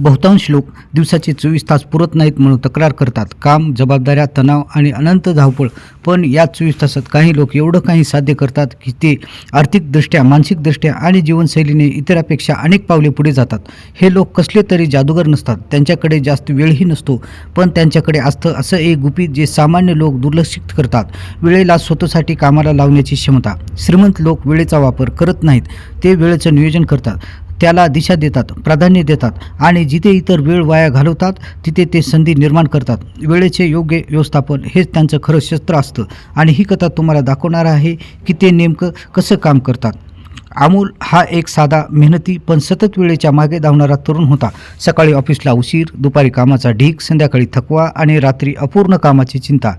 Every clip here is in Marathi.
बहुतांश लोक दिवसाचे चोवीस तास पुरत नाहीत म्हणून तक्रार करतात. काम जबाबदाऱ्या तणाव आणि अनंत धावपळ. पण या चोवीस तासात काही लोक एवढं काही साध्य करतात की ते आर्थिकदृष्ट्या मानसिकदृष्ट्या आणि जीवनशैलीने इतरापेक्षा अनेक पावले पुढे जातात. हे लोक कसले तरी जादूगर नसतात. त्यांच्याकडे जास्त वेळही नसतो. पण त्यांच्याकडे असतं असं एक गुपित जे सामान्य लोक दुर्लक्षित करतात. वेळेला स्वतःसाठी कामाला लावण्याची क्षमता. श्रीमंत लोक वेळेचा वापर करत नाहीत. ते वेळेचं नियोजन करतात. त्याला दिशा देतात प्राधान्य देतात आणि जिथे इतर वेळ वाया घालवतात तिथे ते संधी निर्माण करतात. वेळेचे योग्य व्यवस्थापन हेच त्यांचं खरं शस्त्र असतं. आणि ही कथा तुम्हाला दाखवणार आहे की ते नेमकं कसं काम करतात. अमोल हा एक साधा मेहनती पण सतत वेळेच्या मागे धावणारा तरुण होता. सकाळी ऑफिसला उशीर दुपारी कामाचा ढीक संध्याकाळी थकवा आणि रात्री अपूर्ण कामाची चिंता.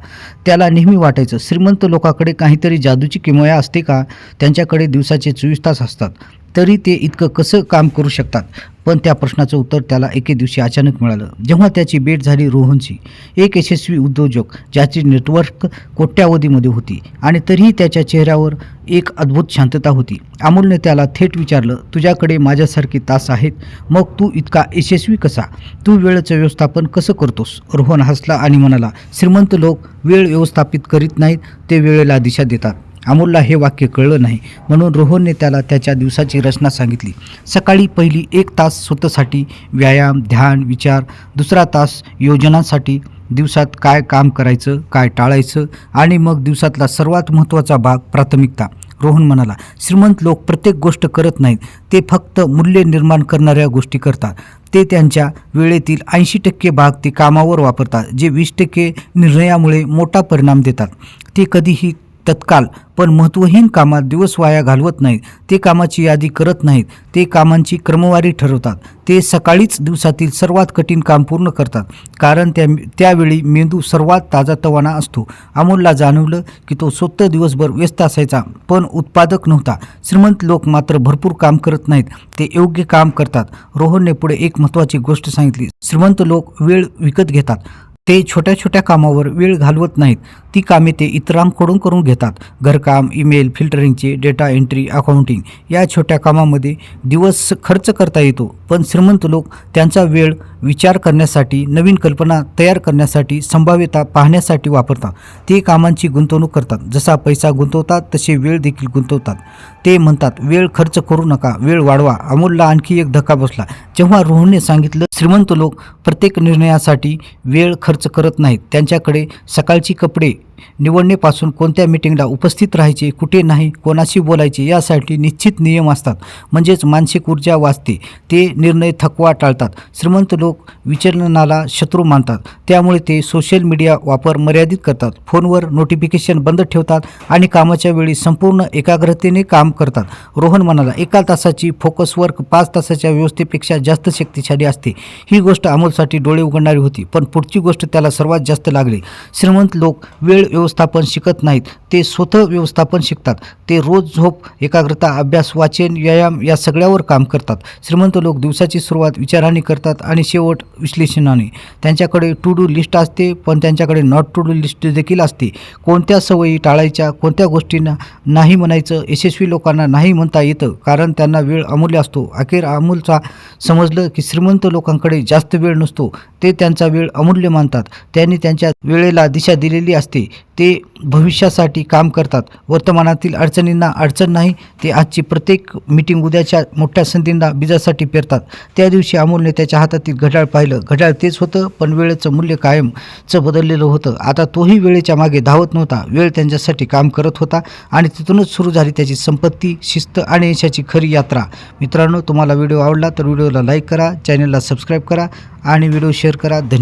त्याला नेहमी वाटायचं श्रीमंत लोकांकडे काहीतरी जादूची किमया असते का? त्यांच्याकडे दिवसाचे चोवीस तास असतात. तरी ते इतकं कसं काम करू शकतात? पण त्या प्रश्नाचं उत्तर त्याला एके दिवशी अचानक मिळालं. जेव्हा त्याची भेट झाली रोहनची एक यशस्वी उद्योजक ज्याची नेटवर्क कोट्यावधीमध्ये होती आणि तरीही त्याच्या चेहऱ्यावर एक अद्भुत शांतता होती. अमोलने त्याला थेट विचारलं तुझ्याकडे माझ्यासारखे तास आहेत? मग तू इतका यशस्वी कसा? तू वेळेचं व्यवस्थापन कसं करतोस? रोहन हसला आणि म्हणाला श्रीमंत लोक वेळ व्यवस्थापित करीत नाहीत ते वेळेला दिशा देतात. अमोलला हे वाक्य कळलं नाही. म्हणून रोहनने त्याला त्याच्या दिवसाची रचना सांगितली. सकाळी पहिली एक तास स्वतःसाठी व्यायाम ध्यान विचार दुसरा तास योजनांसाठी दिवसात काय काम करायचं काय टाळायचं आणि मग दिवसातला सर्वात महत्त्वाचा भाग प्राथमिकता. रोहन म्हणाला श्रीमंत लोक प्रत्येक गोष्ट करत नाहीत. ते फक्त मूल्य निर्माण करणाऱ्या गोष्टी करतात. ते त्यांच्या वेळेतील ऐंशी टक्के भाग ते कामावर वापरतात जे वीस टक्के निर्णयामुळे मोठा परिणाम देतात. ते कधीही तत्काल पण महत्त्वहीन कामात दिवस वाया घालवत नाहीत. ते कामाची यादी करत नाहीत. ते कामांची क्रमवारी ठरवतात. ते सकाळीच दिवसातील सर्वात कठीण काम पूर्ण करतात. कारण त्या त्यावेळी मेंदू सर्वात ताजातवाना असतो. अमोलला जाणवलं की तो स्वतः दिवसभर व्यस्त असायचा पण उत्पादक नव्हता. श्रीमंत लोक मात्र भरपूर काम करत नाहीत. ते योग्य काम करतात. रोहनने पुढे एक महत्त्वाची गोष्ट सांगितली. श्रीमंत लोक वेळ विकत घेतात. ते छोट्या छोट्या कामावर वेळ घालवत नाहीत. ती कामे ते इतरांकडून करून घेतात. घरकाम ईमेल फिल्टरिंगचे डेटा एंट्री अकाउंटिंग या छोट्या कामामध्ये दिवस खर्च करता येतो. पण श्रीमंत लोक त्यांचा वेळ विचार करण्यासाठी नवीन कल्पना तयार करण्यासाठी संभाव्यता पाहण्यासाठी वापरतात. ते कामांची गुंतवणूक करतात. जसा पैसा गुंतवतात तसे वेळ देखील गुंतवतात. ते म्हणतात वेळ खर्च करू नका. वेळ वाढवा. अमोलला आणखी एक धक्का बसला. जेव्हा रोहनने सांगितलं श्रीमंत लोक प्रत्येक निर्णयासाठी वेळ खर्च करत नाहीत. त्यांच्याकडे सकाळची कपडे निवडणेपासून कोणत्या मिटिंगला उपस्थित राहायचे कुठे नाही कोणाशी बोलायचे यासाठी निश्चित नियम असतात. म्हणजेच मानसिक ऊर्जा वाचते. ते निर्णय थकवा टाळतात. श्रीमंत लोक विचलनाला शत्रू मानतात. त्यामुळे ते सोशल मीडिया वापर मर्यादित करतात. फोनवर नोटिफिकेशन बंद ठेवतात आणि कामाच्या वेळी संपूर्ण एकाग्रतेने काम करतात. रोहन म्हणाला एका तासाची फोकस वर्क पाच तासाच्या व्यवस्थेपेक्षा जास्त शक्तिशाली असते. ही गोष्ट अमोलसाठी डोळे उघडणारी होती पण पुढची गोष्ट त्याला सर्वात जास्त लागली. श्रीमंत लोक वेळ व्यवस्थापन शिकत नाहीत. ते स्वतः व्यवस्थापन शिकतात. ते रोज झोप एकाग्रता अभ्यास वाचन व्यायाम या सगळ्यावर काम करतात. श्रीमंत लोक दिवसाची सुरुवात विचाराने करतात आणि शेवट विश्लेषणाने. त्यांच्याकडे टू डू लिस्ट असते पण त्यांच्याकडे नॉट टू डू लिस्ट देखील असते. कोणत्या सवयी टाळायच्या कोणत्या गोष्टींना नाही म्हणायचं यशस्वी लोकांना नाही म्हणता येतं कारण त्यांना वेळ अमूल्य असतो. अखेर अमूलचा समजलं की श्रीमंत लोकांकडे जास्त वेळ नसतो. ते त्यांचा वेळ अमूल्य मानतात. त्यांनी त्यांच्या वेळेला दिशा दिलेली असते. ते भविष्यासाठी काम करतात. वर्तमानातील अडचणींना अडचण नाही ते आजची प्रत्येक मीटिंग उद्याच्या मोठ्या संधींना बीजासाठी पेरतात. त्या दिवशी अमोलने त्याच्या हातातील घड्याळ पाहिलं. घड्याळ तेच होतं पण वेळेचं मूल्य कायमचं बदललेलं होतं. आता तोही वेळेच्या मागे धावत नव्हता. वेळ त्यांच्यासाठी काम करत होता आणि तिथूनच सुरू झाली त्याची संपत्ती शिस्त आणि यशाची खरी यात्रा. मित्रांनो तुम्हाला व्हिडिओ आवडला तर व्हिडिओला लाईक करा चॅनलला सबस्क्राईब करा आणि व्हिडिओ शेअर करा. धन्यवाद.